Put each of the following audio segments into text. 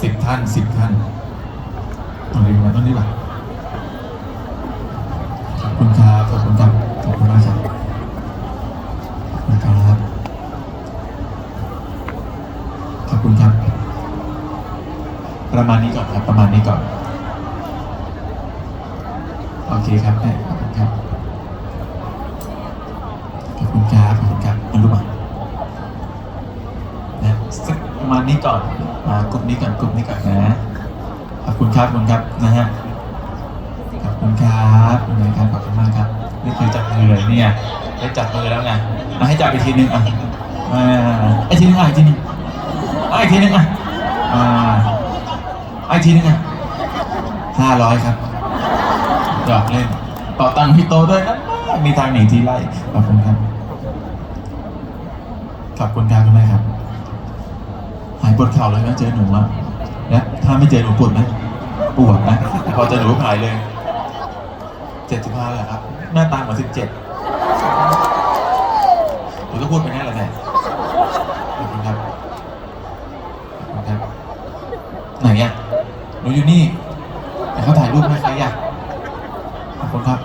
สิบท่านสิบท่านตรงนี้มาตรงนี้ป่ะขอบคุณครับขอบคุณครับขอบคุณมากครับขอบคุณครับขอบคุณครับ ประมาณนี้ก่อนครับ ประมาณนี้ก่อน โอเคครับแม่ขอบคุณครับ สักประมาณนี้ก่อนอ่ากลุ่มนี้ก่อนกลุ่มนี้ก่อนนะขอบคุณครับขอบคุณครับนะฮะขอบคุณครับคุณนายครับขอบคุณมากครับไม่เคยจับมือเลยเนี่ยได้จับมือแล้วไงมาให้จับอีกทีนึงอะอ่าไอกทีนึงอะอีกทีนึงอะอีกทีนึงอะอ่าอีกทีนึงอะห้าร้อยครับหยอกเล่นต่อตังค์พี่โตด้วยนะมีทางหนีทีไล่ขอบคุณครับขอบคุณครับคุณแม่ครับ หายปวดเข่าเลยนะเจอหนูอะและถ้าไม่เจอหนูปวดไหมปวดนะพอเจอหนูหายเลยเจ็ดสิบห้าแล้วครับ หน้าตาเหมือนสิบเจ็ดหนูก็พูดไปงั้นแหละแม่ขอบคุณครับขอบคุณครับไหนอะหนูอยู่นี่แต่เขาถ่ายรูปให้ใครอะขอบคุณครับ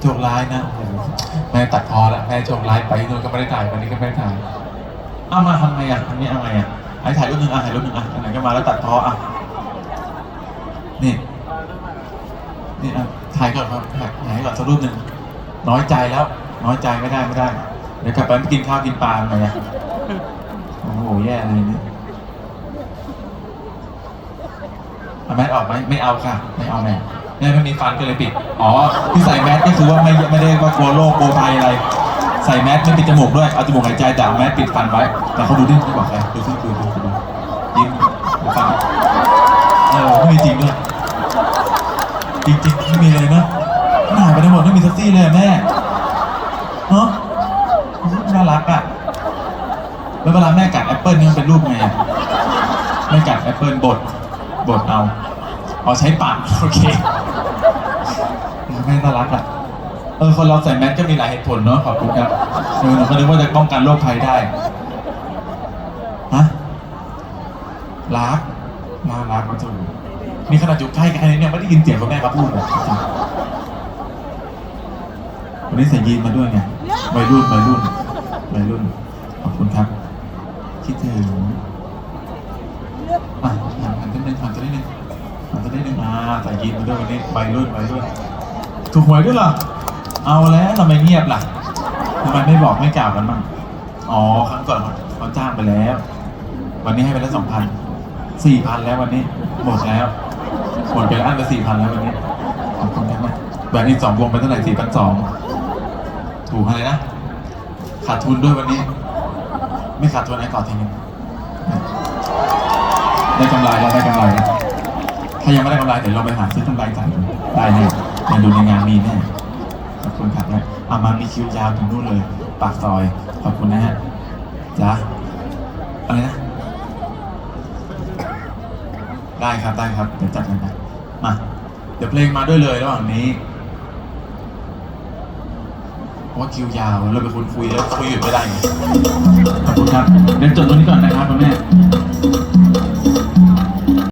โชคร้ายนะโอ้โหแม่ตัดพอแล้วแม่โชคร้ายไปนู่นก็ไม่ได้ถ่ายวันนี้ก็ไม่ได้ถ่ายเอามาทำไงอะทำนี้เอาไงอะไอ้ถ่ายรูปหนึ่งอะถ่ายรูปหนึ่งอะอันไหนก็มาแล้วตัดพออะนี่นี่อะถ่ายก่อนครับถ่ายถ่ายก่อนสักรูปหนึ่งน้อยใจแล้ว น้อยใจไม่ได้ไม่ได้เดี๋ยวกลับไปกินข้าวกินปลาทำไงอะโอ้โหแย่เลยนี่เอาแมสออกไหมไม่เอาค่ะ ไม่เอาแม่ แม่ไม่มีฟันก็เลยปิด อ๋อ ที่ใส่แมสก็คือว่าไม่ไม่ได้ว่ากลัวโรคกลัวภัยอะไร ใส่แมสไม่ปิดจมูกด้วย เอาจมูกหายใจแต่แมสปิดฟันไว้ แต่เขาดูดิไม่บอกใครดูซิดูดูดูดูยิ้มดูฟันเออไม่มีจริงด้วย จริงๆไม่มีเลยนะหายไปทั้งหมดไม่มีสักซี่เลยแม่เนาะน่ารักอะ แล้วเวลาแม่กัดแอปเปิลนี่มันเป็นรูปไงแม่กัดแอปเปิลบดบดเอาเอาใช้ปากโอเค แม่น่ารักอะ เออ คนเราใส่แมสก็มีหลายเหตุผลเนาะขอบคุณครับเออหนูก็นึกว่าจะป้องกันโรคภัยได้ ฮะ รัก น่ารักมาถูกมีขนาดอยู่ใกล้กันแค่นี้เนี่ยไม่ได้ยินเสียงของแม่เขาพูดเลยจริงวันนี้ใส่ยีนมาด้วยไงวัยรุ่นวัยรุ่นวัยรุ่น ขอบคุณครับ คิดถึงอะหันหันตัวนึงหันตัวนิดนึงหันตัวนิดนึงอ่าใส่ยีนมาด้วยวันนี้วัยรุ่นวัยรุ่น ถูกหวยด้วยเหรอ เอาแล้วทำไมเงียบล่ะทำไมไม่บอกไม่กล่าวกันบ้างอ๋อครั้งก่อนเขาจ้างไปแล้ว วันนี้ให้ไปแล้วสองพันสี่พันแล้ววันนี้ หมดแล้ว หมดไปแล้วอันไปสี่พันแล้ววันนี้ขอบคุณครับนะแบรนด์อีกสองวงเป็นเท่าไหร่สี่พันสองถูกอะไรนะ ขาดทุนด้วยวันนี้ ไม่ขาดทุนไอ้ก่อนทีนึงได้กำไรแล้วได้กำไรแล้วถ้ายังไม่ได้กำไรเดี๋ยวเราไปหาซื้อกำไรจ่ายได้แน่ มาดูในงานมีแน่ขอบคุณครับนะเอามามีคิวยาวถึงนู่นเลย ปากซอย ขอบคุณนะฮะจ้าอะไรนะ ได้ครับได้ครับ เดี๋ยวจัดกันนะมา เดี๋ยวเพลงมาด้วยเลยระหว่างนี้เพราะว่าคิวยาวเราเป็นคนคุยแล้วคุยหยุดไม่ได้ขอบคุณครับเดี๋ยวจดตรงนี้ก่อนนะครับคุณแม่